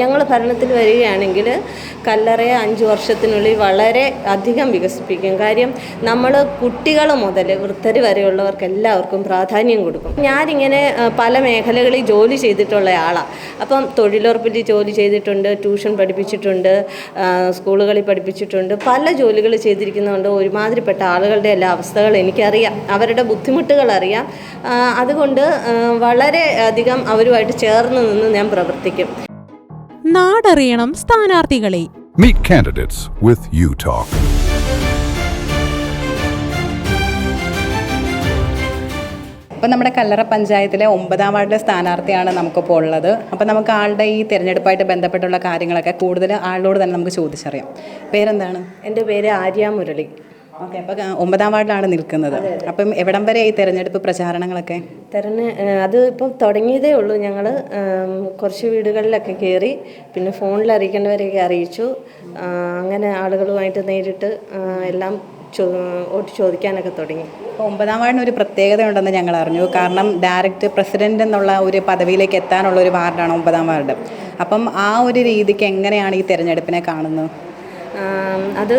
ഞങ്ങൾ ഭരണത്തിൽ വരികയാണെങ്കിൽ കല്ലറയെ അഞ്ച് വർഷത്തിനുള്ളിൽ വളരെ അധികം വികസിപ്പിക്കും. കാര്യം നമ്മൾ കുട്ടികൾ മുതൽ വൃദ്ധർ വരെയുള്ളവർക്ക് എല്ലാവർക്കും പ്രാധാന്യം കൊടുക്കും. ഞാനിങ്ങനെ പല മേഖലകളിൽ ജോലി ചെയ്തിട്ടുള്ള ആളാണ് അപ്പം തൊഴിലുറപ്പിൽ ജോലി ചെയ്തിട്ടുണ്ട് ട്യൂഷൻ പഠിപ്പിച്ചിട്ടുണ്ട് സ്കൂളുകളിൽ പഠിപ്പിച്ചിട്ടുണ്ട്. പല ജോലികൾ ചെയ്തിരിക്കുന്നതുകൊണ്ട് ഒരുമാതിരിപ്പെട്ട ആളുകളുടെ എല്ലാ അവസ്ഥകൾ എനിക്കറിയാം. അവരുടെ ബുദ്ധിമുട്ടുകൾ അറിയാം. അതുകൊണ്ട് വളരെ അധികം അവരുമായിട്ട് ചേർന്ന് നിന്ന് ഞാൻ പ്രവർത്തിക്കും. നാടറിയണം സ്ഥാനാർത്ഥികളെ. Meet candidates with U Talk. അപ്പോൾ നമ്മുടെ കല്ലറ പഞ്ചായത്തിലെ ഒമ്പതാം വാർഡിലെ സ്ഥാനാർത്ഥിയാണ് നമുക്കിപ്പോൾ ഉള്ളത്. അപ്പോൾ നമുക്ക് ആളുടെ ഈ തിരഞ്ഞെടുപ്പായിട്ട് ബന്ധപ്പെട്ടുള്ള കാര്യങ്ങളൊക്കെ കൂടുതൽ ആളോട് തന്നെ നമുക്ക് ചോദിച്ചറിയാം. പേരെന്താണ്? എന്റെ പേര് ആര്യ മുരളി. ഓക്കെ അപ്പോൾ ഒമ്പതാം വാർഡിലാണ് നിൽക്കുന്നത്. അപ്പം എവിടം വരെ ഈ തെരഞ്ഞെടുപ്പ് പ്രചാരണങ്ങളൊക്കെ? തെരഞ്ഞെ അത് ഇപ്പം തുടങ്ങിയതേ ഉള്ളൂ. ഞങ്ങൾ കുറച്ച് വീടുകളിലൊക്കെ കയറി പിന്നെ ഫോണിൽ അറിയിക്കേണ്ടവരെയൊക്കെ അറിയിച്ചു അങ്ങനെ ആളുകളുമായിട്ട് നേരിട്ട് എല്ലാം വോട്ട് ചോദിക്കാനൊക്കെ തുടങ്ങി. ഒമ്പതാം വാർഡിന് ഒരു പ്രത്യേകത ഉണ്ടെന്ന് ഞങ്ങൾ അറിഞ്ഞു. കാരണം ഡയറക്റ്റ് പ്രസിഡന്റ് എന്നുള്ള ഒരു പദവിയിലേക്ക് എത്താനുള്ള ഒരു വാർഡാണ് ഒമ്പതാം വാർഡ്. അപ്പം ആ ഒരു രീതിക്ക് എങ്ങനെയാണ് ഈ തെരഞ്ഞെടുപ്പിനെ കാണുന്നത്? അത്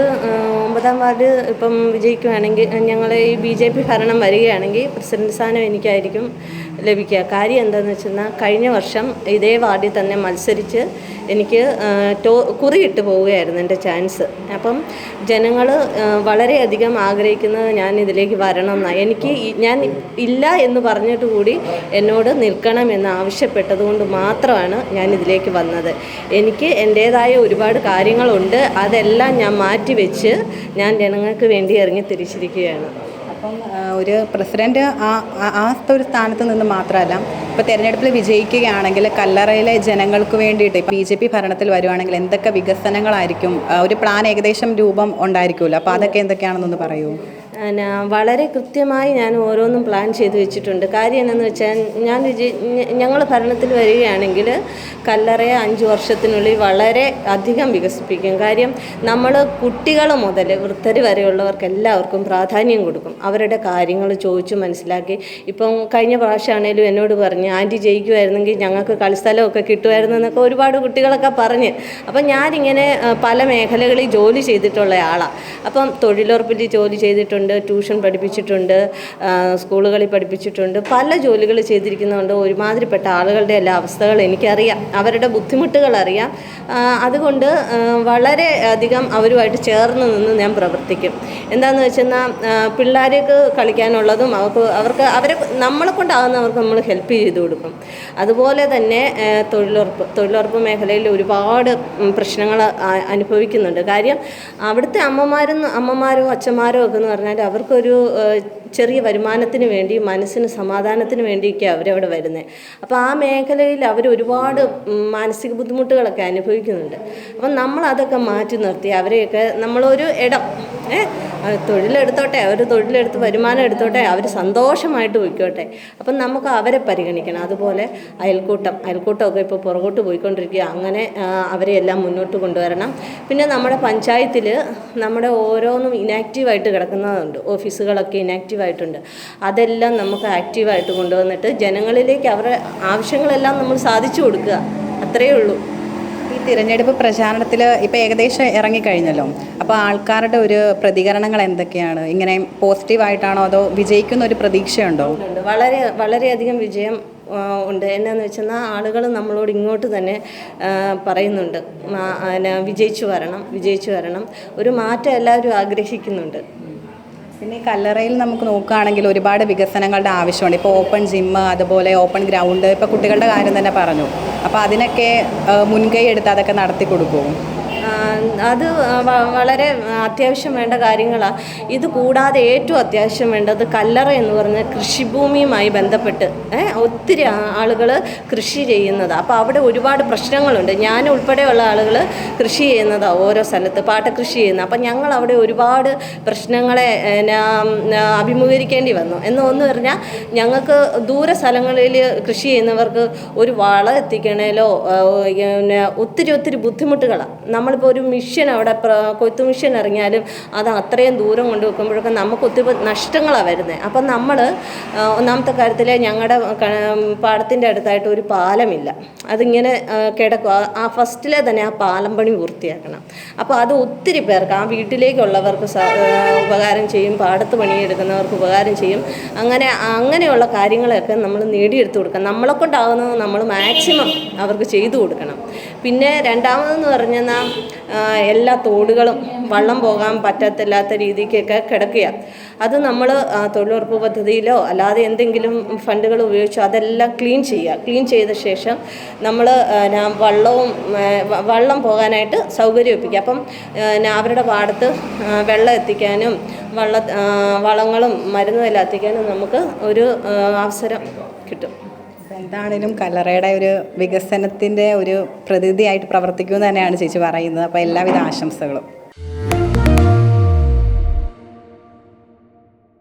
ഒമ്പതാം വാർഡ് ഇപ്പം വിജയിക്കുകയാണെങ്കിൽ ഞങ്ങൾ ഈ ബി ജെ പി ഭരണം വരികയാണെങ്കിൽ പ്രസിഡന്റ് സ്ഥാനം എനിക്കായിരിക്കും. ലഭിക്കുക. കാര്യം എന്താണെന്ന് വെച്ചെന്നാൽ കഴിഞ്ഞ വർഷം ഇതേ വാർഡിൽ തന്നെ മത്സരിച്ച് എനിക്ക് ടോ കുറിയിട്ട് പോവുകയായിരുന്നു എന്റെ ചാൻസ്. അപ്പം ജനങ്ങൾ വളരെയധികം ആഗ്രഹിക്കുന്നത് ഞാൻ ഇതിലേക്ക് വരണം എന്നാണ് എനിക്ക് ഞാൻ ഇല്ല എന്ന് പറഞ്ഞിട്ട് കൂടി എന്നോട് നിൽക്കണം എന്ന് ആവശ്യപ്പെട്ടതുകൊണ്ട് മാത്രമാണ് ഞാൻ ഇതിലേക്ക് വന്നത്. എനിക്ക് എന്റേതായ ഒരുപാട് കാര്യങ്ങളുണ്ട്. അതെല്ലാം ഞാൻ മാറ്റിവെച്ച് ഞാൻ ജനങ്ങൾക്ക് വേണ്ടി ഇറങ്ങി തിരിച്ചിരിക്കുകയാണ്. അപ്പം ഒരു പ്രസിഡന്റ് ആ ആ- ഒരു സ്ഥാനത്ത് നിന്ന് മാത്രമല്ല ഇപ്പോൾ തിരഞ്ഞെടുപ്പിൽ വിജയിക്കുകയാണെങ്കിൽ കല്ലറയിലെ ജനങ്ങൾക്ക് വേണ്ടിയിട്ട് ബി ജെ പി ഭരണത്തിൽ വരുവാണെങ്കിൽ എന്തൊക്കെ വികസനങ്ങളായിരിക്കും? ഒരു പ്ലാൻ ഏകദേശം രൂപം ഉണ്ടായിരിക്കുമല്ലോ. അപ്പോൾ അതൊക്കെ എന്തൊക്കെയാണെന്നൊന്ന് പറയൂ. പിന്നെ വളരെ കൃത്യമായി ഞാൻ ഓരോന്നും പ്ലാൻ ചെയ്ത് വെച്ചിട്ടുണ്ട്. കാര്യം എന്താണെന്ന് വെച്ചാൽ ഞാൻ ഞങ്ങൾ ഭരണത്തിൽ വരികയാണെങ്കിൽ കല്ലറയെ അഞ്ച് വർഷത്തിനുള്ളിൽ വളരെ അധികം വികസിപ്പിക്കും. കാര്യം നമ്മൾ കുട്ടികൾ മുതൽ വൃദ്ധർ വരെയുള്ളവർക്ക് എല്ലാവർക്കും പ്രാധാന്യം കൊടുക്കും. അവരുടെ കാര്യങ്ങൾ ചോദിച്ചു മനസ്സിലാക്കി. ഇപ്പം കഴിഞ്ഞ പ്രാവശ്യമാണേലും എന്നോട് പറഞ്ഞ് ആന്റി ജയിക്കുമായിരുന്നെങ്കിൽ ഞങ്ങൾക്ക് കളിസ്ഥലമൊക്കെ കിട്ടുമായിരുന്നു എന്നൊക്കെ ഒരുപാട് കുട്ടികളൊക്കെ പറഞ്ഞ്. അപ്പം ഞാനിങ്ങനെ പല മേഖലകളിൽ ജോലി ചെയ്തിട്ടുള്ള ആളാണ് അപ്പം തൊഴിലുറപ്പിൽ ജോലി ചെയ്തിട്ടുണ്ട്. ട്യൂഷൻ പഠിപ്പിച്ചിട്ടുണ്ട് സ്കൂളുകളിൽ പഠിപ്പിച്ചിട്ടുണ്ട് പല ജോലികൾ ചെയ്തിരിക്കുന്നതുകൊണ്ട് ഒരുമാതിരിപ്പെട്ട ആളുകളുടെ എല്ലാ അവസ്ഥകൾ എനിക്കറിയാം അവരുടെ ബുദ്ധിമുട്ടുകൾ അറിയാം. അതുകൊണ്ട് വളരെ അധികം അവരുമായിട്ട് ചേർന്ന് നിന്ന് ഞാൻ പ്രവർത്തിക്കും. എന്താണെന്ന് വെച്ചെന്നാൽ പിള്ളേർക്ക് കളിക്കാനുള്ളതും അവർക്ക് അവർക്ക് അവരെ നമ്മളെ കൊണ്ടാകുന്നവർക്ക് നമ്മൾ ഹെൽപ്പ് ചെയ്ത് കൊടുക്കും. അതുപോലെ തന്നെ തൊഴിലുറപ്പ് തൊഴിലുറപ്പ് മേഖലയിൽ ഒരുപാട് പ്രശ്നങ്ങൾ അനുഭവിക്കുന്നുണ്ട്. കാര്യം അവിടുത്തെ അമ്മമാരും അമ്മമാരോ അച്ഛന്മാരോ ഒക്കെ എന്ന് പറഞ്ഞാൽ അവർക്കൊരു ചെറിയ വരുമാനത്തിന് വേണ്ടി മനസ്സിന് സമാധാനത്തിന് വേണ്ടിയൊക്കെ അവരവിടെ വരുന്നത്. അപ്പോൾ ആ മേഖലയിൽ അവർ ഒരുപാട് മാനസിക ബുദ്ധിമുട്ടുകളൊക്കെ അനുഭവിക്കുന്നുണ്ട്. അപ്പം നമ്മളതൊക്കെ മാറ്റി നിർത്തി അവരെയൊക്കെ നമ്മളൊരു ഇടം തൊഴിലെടുത്തോട്ടെ അവർ തൊഴിലെടുത്ത് വരുമാനം എടുത്തോട്ടെ അവർ സന്തോഷമായിട്ട് പോയിക്കോട്ടെ. അപ്പം നമുക്ക് അവരെ പരിഗണിക്കണം. അതുപോലെ അയൽക്കൂട്ടം അയൽക്കൂട്ടമൊക്കെ ഇപ്പോൾ പുറകോട്ട് പോയിക്കൊണ്ടിരിക്കുക അങ്ങനെ അവരെ എല്ലാം മുന്നോട്ട് കൊണ്ടുവരണം. പിന്നെ നമ്മുടെ പഞ്ചായത്തിൽ നമ്മുടെ ഓരോന്നും ഇനാക്റ്റീവായിട്ട് കിടക്കുന്നതുണ്ട്. ഓഫീസുകളൊക്കെ ഇനാക്റ്റീവായിട്ടുണ്ട്. അതെല്ലാം നമുക്ക് ആക്റ്റീവായിട്ട് കൊണ്ടുവന്നിട്ട് ജനങ്ങളിലേക്ക് അവരുടെ ആവശ്യങ്ങളെല്ലാം നമ്മൾ സാധിച്ചു കൊടുക്കുക. അത്രയേ ഉള്ളൂ. ഈ തിരഞ്ഞെടുപ്പ് പ്രചാരണത്തിൽ ഇപ്പോൾ ഏകദേശം ഇറങ്ങിക്കഴിഞ്ഞല്ലോ. അപ്പോൾ ആൾക്കാരുടെ ഒരു പ്രതികരണങ്ങൾ എന്തൊക്കെയാണ്? ഇങ്ങനെ പോസിറ്റീവായിട്ടാണോ അതോ വിജയിക്കുന്ന ഒരു പ്രതീക്ഷയുണ്ടോ? വളരെ വളരെയധികം വിജയം ഉണ്ട്. എന്നാന്ന് വെച്ചാൽ ആളുകൾ നമ്മളോട് ഇങ്ങോട്ട് തന്നെ പറയുന്നുണ്ട്. വിജയിച്ചു വരണം വിജയിച്ചു വരണം. ഒരു മാറ്റം എല്ലാവരും ആഗ്രഹിക്കുന്നുണ്ട്. പിന്നെ കല്ലറയിൽ നമുക്ക് നോക്കുകയാണെങ്കിൽ ഒരുപാട് വികസനങ്ങളുടെ ആവശ്യമുണ്ട്. ഇപ്പോൾ ഓപ്പൺ ജിമ്മ് അതുപോലെ ഓപ്പൺ ഗ്രൗണ്ട് ഇപ്പോൾ കുട്ടികളുടെ കാര്യം തന്നെ പറഞ്ഞു. അപ്പോൾ അതിനൊക്കെ മുൻകൈ എടുത്ത് അതൊക്കെ നടത്തി കൊടുക്കുമോ അത് വളരെ അത്യാവശ്യം വേണ്ട കാര്യങ്ങളാണ് ഇത് കൂടാതെ ഏറ്റവും അത്യാവശ്യം വേണ്ടത് കല്ലറ എന്ന് പറഞ്ഞ കൃഷിഭൂമിയുമായി ബന്ധപ്പെട്ട് ഒത്തിരി ആളുകൾ കൃഷി ചെയ്യുന്നത്. അപ്പോൾ അവിടെ ഒരുപാട് പ്രശ്നങ്ങളുണ്ട്. ഞാൻ ഉൾപ്പെടെയുള്ള ആളുകൾ കൃഷി ചെയ്യുന്നതാണ് ഓരോ സ്ഥലത്ത് പാട്ടകൃഷി ചെയ്യുന്നത് അപ്പം ഞങ്ങൾ അവിടെ ഒരുപാട് പ്രശ്നങ്ങളെ അഭിമുഖീകരിക്കേണ്ടി വന്നു. എന്ന് ഒന്ന് പറഞ്ഞാൽ ഞങ്ങൾക്ക് ദൂര സ്ഥലങ്ങളിൽ കൃഷി ചെയ്യുന്നവർക്ക് ഒരു വളം എത്തിക്കണേലോ ഒത്തിരി ഒത്തിരി ബുദ്ധിമുട്ടുകളാണ് നമ്മൾ നമ്മളിപ്പോൾ ഒരു മിഷൻ അവിടെ കൊയ്ത്ത് മിഷൻ ഇറങ്ങിയാലും അത് അത്രയും ദൂരം കൊണ്ട് വെക്കുമ്പോഴൊക്കെ നമുക്ക് ഒത്തിരി നഷ്ടങ്ങളാണ് വരുന്നത് അപ്പം നമ്മൾ ഒന്നാമത്തെ കാര്യത്തിൽ ഞങ്ങളുടെ പാടത്തിന്റെ അടുത്തായിട്ട് ഒരു പാലമില്ല. അതിങ്ങനെ കിടക്കുക ആ ഫസ്റ്റിലെ തന്നെ ആ പാലം പണി പൂർത്തിയാക്കണം. അപ്പോൾ അത് ഒത്തിരി പേർക്ക് ആ വീട്ടിലേക്കുള്ളവർക്ക് ഉപകാരം ചെയ്യും പാടത്ത് പണിയെടുക്കുന്നവർക്ക് ഉപകാരം ചെയ്യും. അങ്ങനെ അങ്ങനെയുള്ള കാര്യങ്ങളൊക്കെ നമ്മൾ നേടിയെടുത്ത് കൊടുക്കണം. നമ്മളെ കൊണ്ടാകുന്നത് നമ്മൾ മാക്സിമം അവർക്ക് ചെയ്തു കൊടുക്കണം. പിന്നെ രണ്ടാമതെന്ന് പറഞ്ഞാൽ എല്ലാ തോടുകളും വള്ളം പോകാൻ പറ്റത്തില്ലാത്ത രീതിക്കൊക്കെ കിടക്കുക. അത് നമ്മൾ തൊഴിലുറപ്പ് പദ്ധതിയിലോ അല്ലാതെ എന്തെങ്കിലും ഫണ്ടുകൾ ഉപയോഗിച്ചോ അതെല്ലാം ക്ലീൻ ചെയ്യുക. ക്ലീൻ ചെയ്ത ശേഷം നമ്മൾ വള്ളവും വള്ളം പോകാനായിട്ട് സൗകര്യം ഒപ്പിക്കുക. അപ്പം അവരുടെ പാടത്ത് വെള്ളം എത്തിക്കാനും വള്ള വളങ്ങളും മരുന്നും എല്ലാം എത്തിക്കാനും നമുക്ക് ഒരു അവസരം കിട്ടും. എന്താണേലും കല്ലറയുടെ ഒരു വികസനത്തിന്റെ ഒരു പ്രതിനിധിയായിട്ട് പ്രവർത്തിക്കുമെന്ന് തന്നെയാണ് ചേച്ചി പറയുന്നത്. അപ്പോൾ എല്ലാവിധ ആശംസകളും.